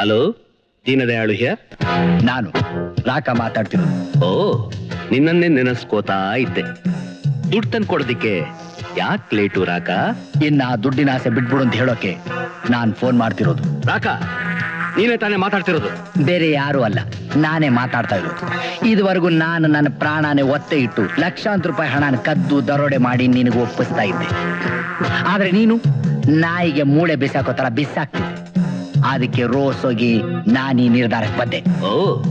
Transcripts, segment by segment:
Hello Deendayalu here ನಾನು. ರಾಕ ಮಾತಾಡ್ತಿರೋದು ಓ ನಿನ್ನನ್ನೇ ನೆನೆಸ್ಕೋತಾ ಇದ್ದೆ. ದುಡ್ಡು ತಂದು ಕೊಡೋದಿಕ್ಕೆ ಯಾಕೆ ಲೇಟು ರಾಕ? ಇನ್ನ ಆ ದುಡ್ಡಿನ ಆಸೆ ಬಿಟ್ಬಿಡು ಅಂತ ಹೇಳೋಕೆ ನಾನು ಫೋನ್ ಮಾಡ್ತಿರೋದು. ರಾಕ ನೀನೇ ತಾನೇ ಮಾತಾಡ್ತಿರೋದು. ಬೇರೆ ಯಾರು ಅಲ್ಲ ನಾನೇ ಮಾತಾಡ್ತಾ ಇರೋದು. ಇದುವರೆಗೂ ನಾನು ನನ್ನ ಪ್ರಾಣನೇ ಒತ್ತೆ ಇಟ್ಟು ಲಕ್ಷಾಂತರ ರೂಪಾಯಿ ಹಣನ ಕದ್ದು ದರೋಡೆ ಮಾಡಿ ನಿನಗೆ ಒಪ್ಪಿಸ್ತಾ ಇದ್ದೆ. ಆದ್ರೆ ನೀನು ನಾಯಿಗೆ ಮೂಳೆ ಬಿಸಾಕೋ ತರ ಬಿಸಾಕ್ತಿದ್ದೆ. ಅದಕ್ಕೆ ರೋಸ್ ಹೋಗಿ ನಾನು ಈ ನಿರ್ಧಾರಕ್ಕೆ ಬಂದೆ. ಓ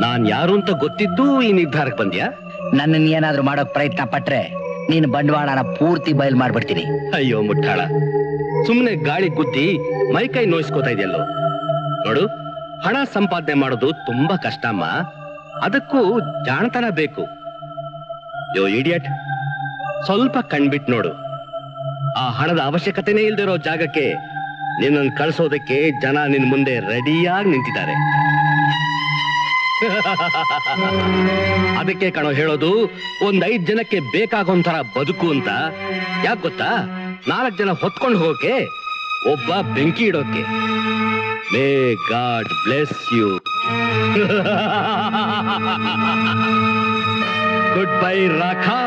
ನಾನ್ ಯಾರು ಅಂತ ಗೊತ್ತಿದ್ದು ಈ ನಿರ್ಧಾರಕ್ಕೆ ಬಂದ್ಯಾ? ನನ್ನನ್ನು ಏನಾದ್ರೂ ಮಾಡೋಕ್ ಪ್ರಯತ್ನ ಪಟ್ರೆ ನೀನು ಬಂಡವಾಳನ ಪೂರ್ತಿ ಬಯಲು ಮಾಡ್ಬಿಡ್ತೀನಿ. ಅಯ್ಯೋ ಮುಟ್ಟಾಳ. ಸುಮ್ಮನೆ ಗಾಳಿ ಗುದ್ದಿ ಮೈಕೈ ನೋಯಿಸ್ಕೋತಾ ಇದೆಯಲ್ಲೋ? ನೋಡು ಹಣ ಸಂಪಾದನೆ ಮಾಡೋದು ತುಂಬಾ ಕಷ್ಟಮ್ಮ ಅದಕ್ಕೂ ಜಾಣತನ ಬೇಕು. ಯೋ ಇಡಿಯಟ್ ಸ್ವಲ್ಪ ಕಣ್ಬಿಟ್ ನೋಡು. ಆ ಹಣದ ಅವಶ್ಯಕತೆನೇ ಇಲ್ದಿರೋ ಜಾಗಕ್ಕೆ ನಿನ್ನನ್ನು ಕಳಿಸೋದಕ್ಕೆ ಜನ ನಿನ್ ಮುಂದೆ ರೆಡಿಯಾಗಿ ನಿಂತಿದ್ದಾರೆ. ಅದಕ್ಕೆ ಕಣೋ ಹೇಳೋದು ಒಂದ್ ಐದ್ ಜನಕ್ಕೆ ಬೇಕಾಗೋಂಥರ ಬದುಕು ಅಂತ. ಯಾಕೆ ಗೊತ್ತಾ? ನಾಲ್ಕು ಜನ ಹೊತ್ಕೊಂಡು ಹೋಗೋಕೆ, ಒಬ್ಬ ಬೆಂಕಿ ಇಡೋಕೆ. May God bless you. Good bye ರಾಖಾ.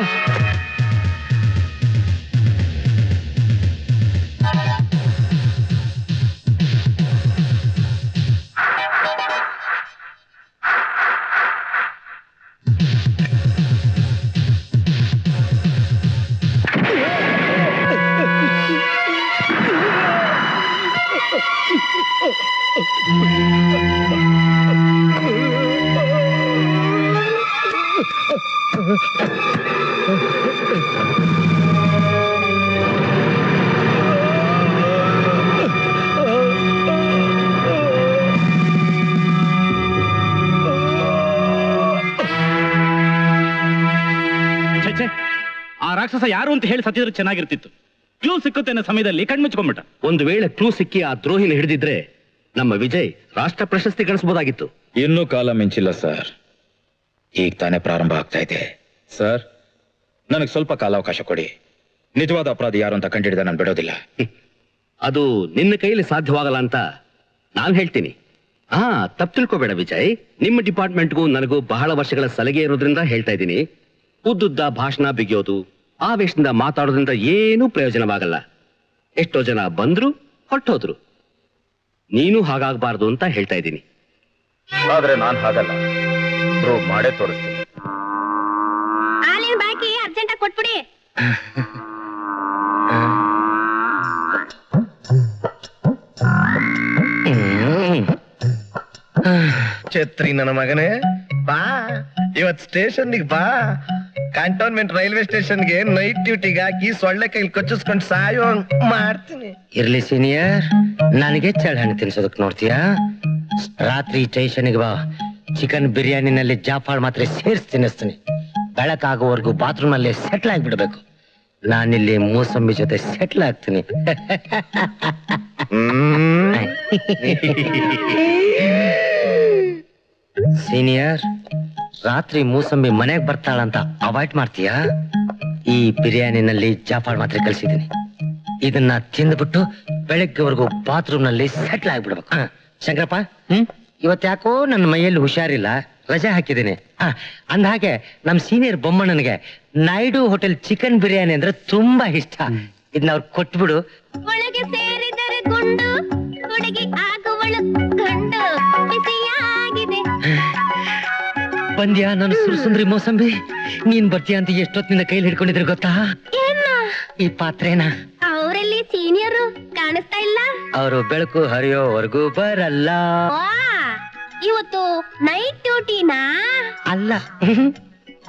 ಆ ರಾಕ್ಷಸ ಯಾರು ಅಂತ ಹೇಳಿ ಸತ್ತಿದ್ರೆ ಚೆನ್ನಾಗಿರ್ತಿತ್ತು. ಕ್ಲೂ ಸಿಕ್ಕುತ್ತೆ ಅನ್ನೋ ಸಮಯದಲ್ಲಿ ಕಣ್ಮುಚ್ಕೊಂಡ್ಬಿಟ್ಟ. ಒಂದು ವೇಳೆ ಕ್ಲೂ ಸಿಕ್ಕಿ ಆ ದ್ರೋಹಿನ ಹಿಡಿದಿದ್ರೆ ನಮ್ಮ ವಿಜಯ್ ರಾಷ್ಟ್ರ ಪ್ರಶಸ್ತಿ ಗಳಿಸಬಹುದಾಗಿತ್ತು ಇನ್ನೂ ಕಾಲ ಮಿಂಚಿಲ್ಲ ಸರ್. ಈಗ ತಾನೇ ಪ್ರಾರಂಭ ಆಗ್ತಾ ಇದೆ. ಸರ್ ನನಗೆ ಸ್ವಲ್ಪ ಕಾಲಾವಕಾಶ ಕೊಡಿ. ನಿಜವಾದ ಅಪರಾಧಿ ಯಾರು ಅಂತ ಕಂಡಿಡಿದ ನಾನು ಬಿಡೋದಿಲ್ಲ. ಅದು ನಿನ್ನ ಕೈಯಲ್ಲಿ ಸಾಧ್ಯವಾಗಲ್ಲ ಅಂತ ನಾನು ಹೇಳ್ತೀನಿ. ಹಾ ತಪ್ಪು ತಿಳ್ಕೋಬೇಡ ವಿಜಯ್. ನಿಮ್ಮ ಡಿಪಾರ್ಟ್ಮೆಂಟ್ಗೂ ನನಗೂ ಬಹಳ ವರ್ಷಗಳ ಸಲಹೆ ಇರೋದ್ರಿಂದ ಹೇಳ್ತಾ ಇದ್ದೀನಿ. ಉದ್ದುದ್ದ ಭಾಷಣ ಬಿಗಿಯೋದು ಆವೇಶದಿಂದ ಮಾತಾಡೋದ್ರಿಂದ ಏನೂ ಪ್ರಯೋಜನವಾಗಲ್ಲ. ಎಷ್ಟೋ ಜನ ಬಂದ್ರು ಹೊಟ್ಟೋದ್ರು ನೀನು ಹಾಗಾಗಬಾರ್ದು ಅಂತ ಹೇಳ್ತಾ ಇದ್ದೀನಿ. ಆದ್ರೆ ನಾನು ಹಾಗಲ್ಲ. ಪ್ರೂವ್ ಮಾಡೇ ತೋರಿಸ್ತೀನಿ. ಹಾಲಿನ ಬಾಕಿ ಅರ್ಜೆಂಟ್ ಕೊಟ್ಬಿಡಿ. ಛತ್ರಿ ನನ್ನ ಮಗನೇ. ಬಾ ಇವತ್ ಸ್ಟೇಷನ್ಗೆ ಬಾ. ಕಂಟೋನ್ಮೆಂಟ್ ರೈಲ್ವೆ ಸ್ಟೇಷನ್ಗೆ ನೈಟ್ ಡ್ಯೂಟಿಗೆ ಹಾಕಿ ಸೊಳ್ಳೆ ಕೈಲಿ ಕಚ್ಚಿಸ್ಕೊಂಡು ಸಾಯೋ ಮಾಡ್ತೀನಿ. ಇರ್ಲಿ ಸೀನಿಯರ್ ನನಗೆ ಹಣ್ಣು ತಿನ್ಸೋದಕ್ ನೋಡ್ತೀಯಾ? ರಾತ್ರಿ ಸ್ಟೇಷನ್ಗೆ ಬಾ. ಚಿಕನ್ ಬಿರಿಯಾನಿನಲ್ಲಿ ಜಾಫಾಳ್ ಮಾತ್ರ ಸೇರಿಸಿ ತಿನ್ನಿಸ್ತೀನಿ. ಬೆಳಕಾಗೋವರೆಗೂ ಬಾತ್ರೂಮ್ ಅಲ್ಲಿ ಸೆಟ್ಲ್ ಆಗಿಬಿಡ್ಬೇಕು. ನಾನಿಲ್ಲಿ ಮೂಸಂಬಿ ಜೊತೆ ಸೆಟ್ಲ್ ಆಗ್ತೀನಿ. ಸೀನಿಯರ್ ರಾತ್ರಿ ಮೂಸಂಬಿ ಮನೆಗ್ ಬರ್ತಾಳಂತ ಅವಾಯ್ಡ್ ಮಾಡ್ತೀಯಾ? ಈ ಬಿರಿಯಾನಿನಲ್ಲಿ ಜಾಫಾಳ್ ಮಾತ್ರ ಕಳ್ಸಿದೀನಿ ಇದನ್ನ ತಿಂದ್ಬಿಟ್ಟು ಬೆಳಗ್ಗೆವರೆಗೂ ಬಾತ್ರೂಮ್ನಲ್ಲಿ ಸೆಟ್ಲ್ ಆಗ್ಬಿಡ್ಬೇಕು. ಹ, ಶಂಕರಪ್ಪ ಹ್ಮ್? ಇವತ್ ಯಾಕೋ ನನ್ನ ಮೈಯಲ್ಲಿ ಹುಷಾರಿಲ್ಲ. ರಜೆ ಹಾಕಿದ್ದೀನಿ. ಹ, ಅಂದ ಹಾಗೆ ನಮ್ ಸೀನಿಯರ್ ಬೊಮ್ಮಣ್ಣನಿಗೆ ನಾಯ್ಡು ಹೋಟೆಲ್ ಚಿಕನ್ ಬಿರಿಯಾನಿ ಅಂದ್ರೆ ತುಂಬಾ ಇಷ್ಟ. ಇದನ್ನ ಅವ್ರು ಕೊಟ್ಬಿಡು. ಗುಂಡು ಹುಡುಗಿ ಆಗುವಳು ಗಂಡು ಬಿಸಿಯಾಗಿದೆ. ಬಂದ್ಯಾ? ನಾನು ಸುರಸುಂದ್ರಿ ಮೋಸಂಬಿ. ನೀನ್ ಬರ್ತೀಯ ಅಂತ ಎಷ್ಟೊತ್ತಿನಿಂದ ಕೈಲಿ ಹಿಡ್ಕೊಂಡಿದ್ರೆ ಗೊತ್ತಾ? ಈ ಪಾತ್ರೆನ. ಅವರಲ್ಲಿ ಸೀನಿಯರ್ ಕಾಣಿಸ್ತಾ ಇಲ್ಲ? ಅವರು ಬೆಳಕು ಹರಿಯೋವರೆಗೂ ಬರಲ್ಲ. ಇವತ್ತು ನೈಟ್ ಡ್ಯೂಟಿನಾ ಅಲ್ಲ.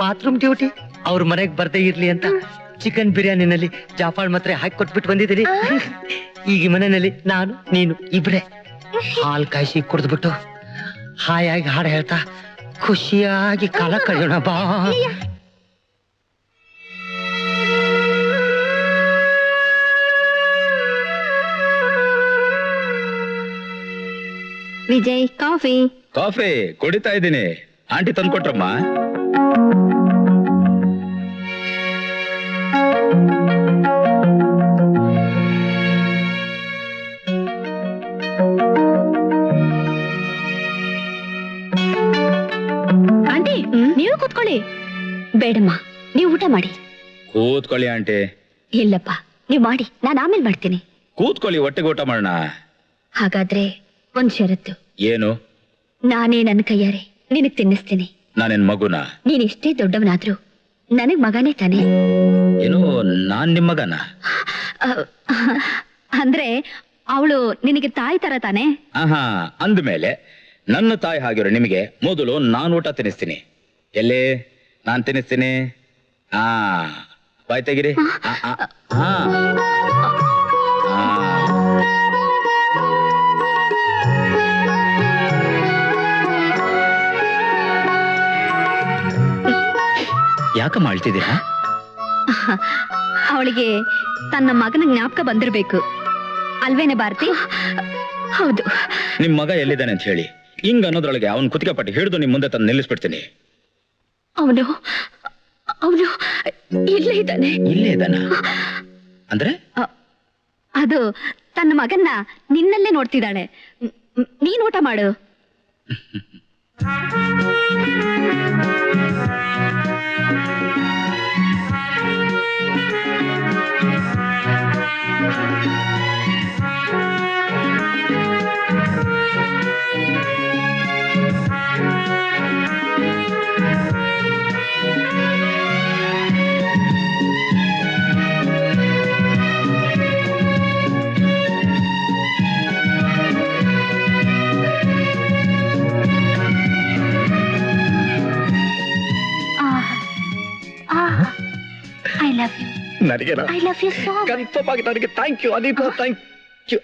ಬಾತ್ರೂಮ್ ಡ್ಯೂಟಿ ಅವ್ರ ಮನೆಗ್ ಬರ್ದೇ ಇರ್ಲಿ ಅಂತ ಚಿಕನ್ ಬಿರಿಯಾನಿನಲ್ಲಿ ಜಾಫಾಳ್ ಮಾತ್ರ ಹಾಕಿ ಕೊಟ್ಬಿಟ್ಟು ಬಂದಿದ್ದೀನಿ. ಈಗ ಮನೆಯಲ್ಲಿ ನಾನು ನೀನು ಇಬ್ರೆ. ಹಾಲ್ ಕಾಯಿಸಿ ಕುಡಿದ್ಬಿಟ್ಟು ಹಾಯಾಗಿ ಹಾಡು ಹೇಳ್ತಾ ಖುಷಿಯಾಗಿ ಕಾಲ ಕಳೆಯೋಣ ಬಾ. ವಿಜಯ್ ಕಾಫಿ. ಕಾಫಿ ಕುಡಿತಾ ಇದ್ದೀನಿ. ಆಂಟಿ ತಂದ್ಕೊಟ್ರಮ್ಮ. ಬೇಡಮ್ಮ ನೀವು ಊಟ ಮಾಡಿ. ಕೂತ್ಕೊಳ್ಳಿ ಆಂಟಿ. ಇಲ್ಲಪ್ಪ ನೀವು ಮಾಡಿ ನಾನು ಆಮೇಲೆ ಮಾಡ್ತೀನಿ. ಕೂತ್ಕೊಳ್ಳಿ ಒಟ್ಟಿಗೆ ಊಟ ಮಾಡೋಣ. ಹಾಗಾದ್ರೆ ಒಂದ್ ಷರತ್ತು. ಏನು? ನಾನೇ ನನ್ನ ಕೈಯಾರೆ ನಿನಗ್ ತಿನ್ನಿಸ್ತೀನಿ. ನಾನೇನ್ ಮಗುನ? ನೀನ್ ಎಷ್ಟೇ ದೊಡ್ಡವನಾದ್ರೂ ನನಗ್ ಮಗನೇ ತಾನೆ. ಏನು ನಾನ್ ನಿಮ್ ಮಗನ? ಅಂದ್ರೆ ಅವಳು ನಿನಗೆ ತಾಯಿ ತರ ತಾನೆ? ಆಹಾ ಅಂದ್ಮೇಲೆ ನನ್ನ ತಾಯಿ ಆಗಿರೋ ನಿಮಗೆ ಮೊದಲು ನಾನು ಊಟ ತಿನ್ನಿಸ್ತೀನಿ. ಎಲ್ಲಿ? ನಾನ್ ತಿನ್ನಿಸ್ತೀನಿ. ಆ ಬಾಯ್ ತೆಗಿರಿ ಆ, ಆ, ಆ. ಆ. ಯಾಕಮ್ಮ ಅಳ್ತಿದ್ದೀರಾ? ಅವಳಿಗೆ ತನ್ನ ಮಗನ ಜ್ಞಾಪಕ ಬಂದಿರ್ಬೇಕು. ಅಲ್ವೇನೆ ಭಾರತಿ? ಹೌದು. ನಿಮ್ ಮಗ ಎಲ್ಲಿದ್ದಾನೆ ಅಂತ ಹೇಳಿ. ಹಿಂಗ್ ಅನ್ನೋದ್ರೊಳಗೆ ಅವನ್ ಕುತ್ತಿಗೆ ಪಟ್ಟಿ ಹಿಡಿದು ನಿಮ್ ಮುಂದೆ ತಂದು ನಿಲ್ಲಿಸ್ಬಿಡ್ತೀನಿ. ಅವನು ಅವನು ಇಲ್ಲೇ ಇದ್ದಾನೆ. ಇಲ್ಲೇ ಇದ್ದಾನ? ಅಂದ್ರೆ? ಅದು ತನ್ನ ಮಗನ್ನ ನಿನ್ನಲ್ಲೇ ನೋಡ್ತಿದ್ದಾಳೆ. ನೀನ್ ಊಟ ಮಾಡು. ಲವ್ ಯು ನನಗೆ I love you so confirm ಆಗಿ ನನಗೆ ಥ್ಯಾಂಕ್ ಯು ಅದೀಪ ಥ್ಯಾಂಕ್ ಯು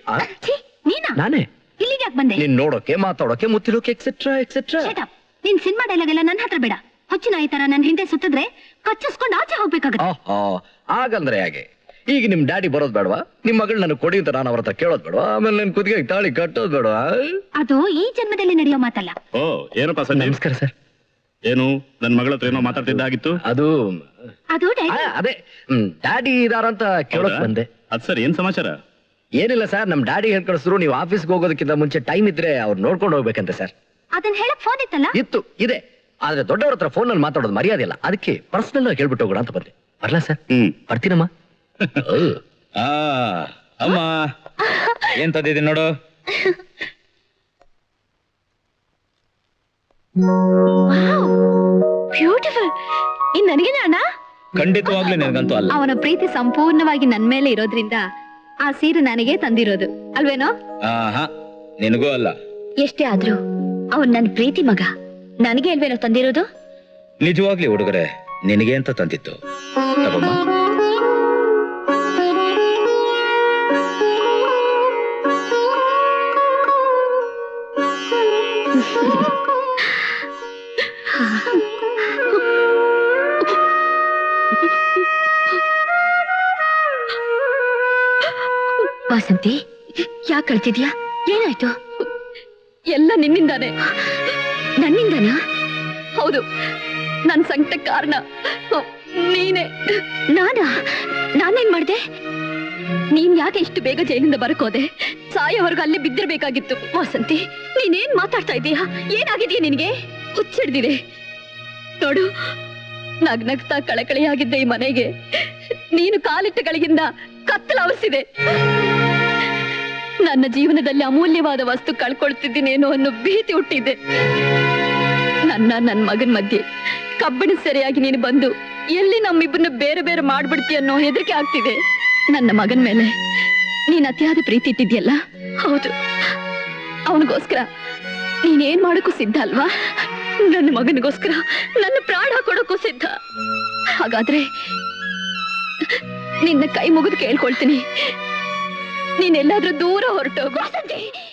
ನೀನಾ? ನಾನೇ? ಇಲ್ಲಿಗೆ ಯಾಕೆ ಬಂದೆ? ನೀನ್ ನೋಡೋಕೆ ಮಾತಾಡೋಕೆ ಮುತ್ತಿರೋಕೆ ಎಕ್ಸೆಟ್ರಾ ಎಕ್ಸೆಟ್ರಾ ನಿನ್ ಸಿನಿಮಾ ಡೈಲಾಗ್ ಎಲ್ಲ ನನ್ನ ಹತ್ರ ಬೇಡ. ಹೊಚ್ಚಿನ ಈ ತರ ನನ್ನ ಹಿಂದೆ ಸುತ್ತಿದ್ರೆ ಕಚ್ಚಿಸ್ಕೊಂಡು ಆಚೆ ಹೋಗ್ಬೇಕಾಗತ್ತೆ. ಆಹಾ ಹಾಗಂದ್ರೆ ಹಾಗೆ? ಈಗ ನಿಮ್ ಡ್ಯಾಡಿ ಬರೋದ್ ಬೇಡವಾ? ನಿಮ್ ಮಗಳು ನನಗೆ ಕೊಡಿ ಅಂತ ನಾನು ಅವ್ರ ಹತ್ರ ಕೇಳೋದ್ ಬೇಡವಾ? ಆಮೇಲೆ ನನ್ ಕುದಿಗೆ ತಾಳಿ ಕಟ್ಟೋದ್ ಬೇಡವಾ? ಅದು ಈ ಜನ್ಮದಲ್ಲಿ ನಡೆಯೋ ಮಾತಲ್ಲ. ಓ ಏನಪ್ಪ ಸರ್ ನಮಸ್ಕಾರ ಸರ್. ಏನು? ನನ್ ಮಗಳ ಹತ್ರ ಏನೋ ಮಾತಾಡ್ತಿದ್ದಾಗಿತ್ತು? ಅದು ಅದು ಆ, ಅದೇ. ಡ್ಯಾಡಿ ಇದಾರಂತ ಕೇಳೋಕ್ ಹೌದಾ? ಬಂದೆ. ಅದ್ ಸರ್ ಏನ್ ಸಮಾಚಾರ? ಏನಿಲ್ಲ ಸರ್ ನಮ್ ಡ್ಯಾಡಿ ಹೇಳ್ ಕಳಿಸಿದ್ರು ನೀವು ಆಫೀಸ್ಗೆ ಹೋಗೋದಕ್ಕಿಂತ ಮುಂಚೆ ಟೈಮ್ ಇದ್ರೆ ಅವ್ರು ನೋಡ್ಕೊಂಡು ಹೋಗ್ಬೇಕಂತೆ ಸರ್. ಅದನ್ನ ಹೇಳಕ್ ಫೋನ್ ಇತ್ತಲ್ಲ? ಇತ್ತು ಇದೆ. ಆದ್ರೆ ದೊಡ್ಡವ್ರ ಹತ್ರ ಫೋನ್ನಲ್ಲಿ ಮಾತಾಡೋದು ಮರ್ಯಾದೆ ಇಲ್ಲ. ಅದಕ್ಕೆ ಪರ್ಸನಲ್ ಆಗಿ ಹೇಳ್ಬಿಟ್ಟು ಹೋಗೋಣ ಅಂತ ಬಂದೆ. ಬರ್ಲಾ ಸರ್? ಹ್ಮ್. ಬರ್ತೀನಮ್ಮ? ಆ ಅಮ್ಮ. ಏನ್ ತಂದಿದ್ದೀನಿ ನೋಡು? ಬ್ಯೂಟಿಫುಲ್ ಇನ್ ನನಗೇನೆ ಅಣ್ಣ? ಖಂಡಿತವಾಗ್ಲೂ ನಿನಗಂತೂ ಅಲ್ಲ. ಅವನ ಪ್ರೀತಿ ಸಂಪೂರ್ಣವಾಗಿ ನನ್ ಮೇಲೆ ಇರೋದ್ರಿಂದ ಆ ಸೀರೆ ನನಗೆ ತಂದಿರೋದು. ಅಲ್ವೇನೋ? ಆಹಾ ನಿನಗೂ ಅಲ್ಲ. ಎಷ್ಟೇ ಆದ್ರೂ ಅವನ್ ನನ್ ಪ್ರೀತಿ ಮಗ. ನನಗೆ ಅಲ್ವೇನೋ ತಂದಿರೋದು? ನಿಜವಾಗ್ಲಿ ಹುಡುಗರೆ ನಿನಗೆ ಅಂತ ತಂದಿತ್ತು ತಗೊಮ್ಮ. ವಾಸಂತಿ ಯಾಕೆ ಕಳ್ತಿದ್ಯಾ ಏನಾಯ್ತು? ಎಲ್ಲ ನಿನ್ನಿಂದಾನೆ. ನನ್ನಿಂದನಾ? ಹೌದು ನನ್ ಸಂಕಟ ಕಾರಣ. ನೀನೆ. ನಾನ? ನಾನೇನ್ ಮಾಡಿದೆ? ನೀನ್ ಯಾಕೆ ಇಷ್ಟು ಬೇಗ ಜೈಲಿಂದ ಬರಕೋದೆ ಸಾಯೋವರೆಗೂ ಅಲ್ಲಿ ಬಿದ್ದಿರ್ಬೇಕಾಗಿತ್ತು. ವಾಸಂತಿ ನೀನೇನ್ ಮಾತಾಡ್ತಾ ಇದೀಯಾ? ಏನಾಗಿದೆಯಾ ನಿನ್ಗೆ? ಹುಚ್ಚಿಡ್ದಿದೆ. ನೋಡು, ನಗ್ನಗ್ತಾ ಕಳಕಳಿಯಾಗಿದ್ದ ಈ ಮನೆಗೆ. ನೀನು ಕಾಲಿಟ್ಟ ಗಳಿಗಿಂದ ಕತ್ತಲಾವರಿಸಿದೆ ನನ್ನ ಜೀವನದಲ್ಲಿ ಅಮೂಲ್ಯವಾದ ವಸ್ತು ಕಳ್ಕೊಳ್ತಿದ್ದೀನೇನೋ ಅನ್ನೋ ಭೀತಿ ಹುಟ್ಟಿದೆ. ನನ್ನ ನನ್ನ ಮಗನ ಮಧ್ಯೆ ಕಬ್ಬಿಣ ಸರಿಯಾಗಿ ನೀನು ಬಂದು ಎಲ್ಲಿ ನಮ್ಮಿಬ್ಬರನ್ನ ಬೇರೆ ಬೇರೆ ಮಾಡ್ಬಿಡ್ತೀಯ ಅನ್ನೋ ಹೆದರಿಕೆ ಆಗ್ತಿದೆ. ನನ್ನ ಮಗನ ಮೇಲೆ ನೀನ್ ಅತಿಯಾದ ಪ್ರೀತಿ ಇಟ್ಟಿದ್ಯಲ್ಲ ಹೌದು. ಅವನಿಗೋಸ್ಕರ ನೀನೇನ್ ಮಾಡೋಕ್ಕೂ ಸಿದ್ಧ ಅಲ್ವಾ? ನನ್ನ ಮಗನಿಗೋಸ್ಕರ ನನ್ನ ಪ್ರಾಣ ಕೊಡೋಕ್ಕೂ ಸಿದ್ಧ. ಹಾಗಾದ್ರೆ ನಿನ್ನ ಕೈ ಮುಗಿದು ಕೇಳ್ಕೊಳ್ತೀನಿ. ನೀನೆಲ್ಲಾದ್ರೂ ದೂರ ಹೊರಟೋಗು.